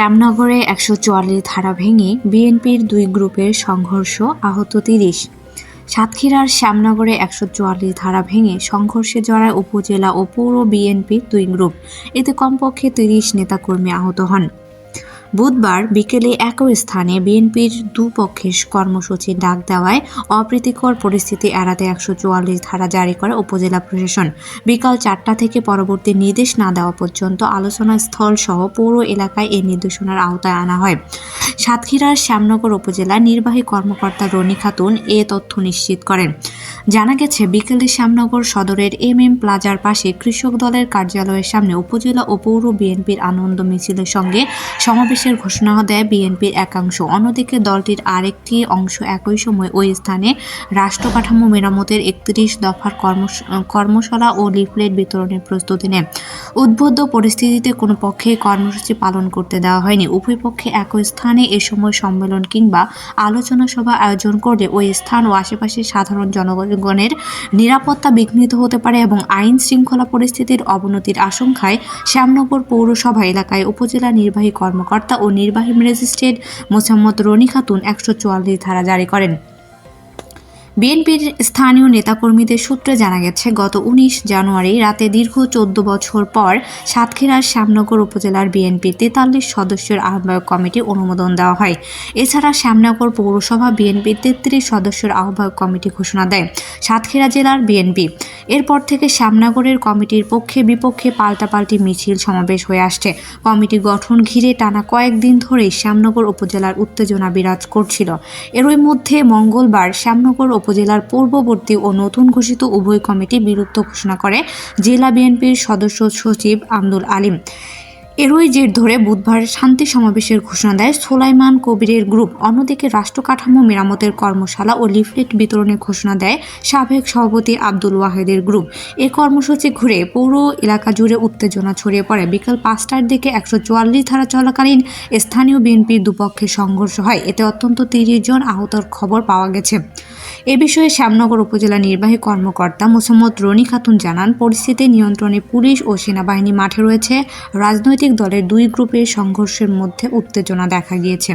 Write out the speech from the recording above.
শ্যামনগরে একশো চুয়াল্লিশ ধারা ভেঙে বিএনপির দুই গ্রুপের সংঘর্ষ আহত তিরিশ। সাতক্ষীরার শ্যামনগরে একশো চুয়াল্লিশ ধারা ভেঙে সংঘর্ষে জড়ায় উপজেলা ও পৌর বিএনপির দুই গ্রুপ। এতে কমপক্ষে তিরিশ নেতাকর্মী আহত হন। বুধবার বিকেলে একই স্থানে বিএনপির দুপক্ষের কর্মসূচি ডাক দেওয়ায় অপ্রীতিকর পরিস্থিতি এড়াতে একশো চুয়াল্লিশ ধারা জারি করে উপজেলা প্রশাসন। বিকাল চারটা থেকে পরবর্তী নির্দেশ না দেওয়া পর্যন্ত আলোচনা স্থল সহ পৌর এলাকায় এই নির্দেশনার আওতায় আনা হয়। সাতক্ষীরার শ্যামনগর উপজেলা নির্বাহী কর্মকর্তা রনি খাতুন এ তথ্য নিশ্চিত করেন। জানা গেছে, বিকেলে শ্যামনগর সদরের এম এম প্লাজার পাশে কৃষক দলের কার্যালয়ের সামনে উপজেলা ও পৌর বিএনপির আনন্দ মিছিলের সঙ্গে সমাবেশের ঘোষণা দেয় বিএনপির একাংশ। অন্যদিকে দলটির আরেকটি অংশ একই সময় ওই স্থানে রাষ্ট্র কাঠামো মেরামতের একত্রিশ দফার কর্মশ- কর্মশালা ও লিফলেট বিতরণের প্রস্তুতি নেয়। উদ্বুদ্ধ পরিস্থিতিতে কোনো পক্ষে কর্মসূচি পালন করতে দেওয়া হয়নি। উভয় পক্ষে একই স্থানে এ সময় সম্মেলন কিংবা আলোচনা সভা আয়োজন করলে ওই স্থান ও আশেপাশের সাধারণ জনগণের নিরাপত্তা বিঘ্নিত হতে পারে এবং আইন শৃঙ্খলা পরিস্থিতির অবনতির আশঙ্কায় শ্যামনগর পৌরসভা এলাকায় উপজেলা নির্বাহী কর্মকর্তা ও নির্বাহী ম্যাজিস্ট্রেট মোসাম্মদ রনি খাতুন একশো চুয়াল্লিশ ধারা জারি করেন। বিএনপির স্থানীয় নেতাকর্মীদের সূত্রে জানা গেছে, গত উনিশ জানুয়ারি রাতে দীর্ঘ চোদ্দ বছর পর সাতক্ষীরার শ্যামনগর উপজেলার বিএনপির তেতাল্লিশ সদস্যের আহ্বায়ক কমিটি অনুমোদন দেওয়া হয়। এছাড়া শ্যামনগর পৌরসভা বিএনপির তেত্রিশ সদস্যের আহ্বায়ক কমিটি ঘোষণা দেয়, সাতক্ষীরা জেলার বিএনপি। এরপর থেকে শ্যামনগরের কমিটির পক্ষে বিপক্ষে পাল্টাপাল্টি মিছিল সমাবেশ হয়ে আসছে। কমিটি গঠন ঘিরে টানা কয়েকদিন ধরেই শ্যামনগর উপজেলার উত্তেজনা বিরাজ করছিল। এরই মধ্যে মঙ্গলবার শ্যামনগর উপজেলার পূর্ববর্তী ও নতুন ঘোষিত উভয় কমিটি বিলুপ্ত ঘোষণা করে জেলা বিএনপির সদস্য সচিব আব্দুল আলিম। এরই জের ধরে বুধবার শান্তি সমাবেশের ঘোষণা দেয় সোলাইমান কবিরের গ্রুপ। অন্যদিকে রাষ্ট্র কাঠামো মেরামতের কর্মশালা ও লিফলেট বিতরণের ঘোষণা দেয় সাবেক সভাপতি আব্দুল ওয়াহেদের গ্রুপ। এ কর্মসূচি ঘুরে পৌর এলাকা জুড়ে উত্তেজনা ছড়িয়ে পড়ে। বিকেল পাঁচটার দিকে একশো চুয়াল্লিশ ধারা চলাকালীন স্থানীয় বিএনপির দুপক্ষে সংঘর্ষ হয়। এতে অত্যন্ত তিরিশ জন আহতর খবর পাওয়া গেছে। এ বিষয়ে শ্যামনগর উপজেলা নির্বাহী কর্মকর্তা মোসাম্মদ রনি খাতুন জানান, পরিস্থিতি নিয়ন্ত্রণে পুলিশ ও সেনাবাহিনী মাঠে রয়েছে। রাজনৈতিক দলের দুই গ্রুপের সংঘর্ষের মধ্যে উত্তেজনা দেখা গিয়েছে।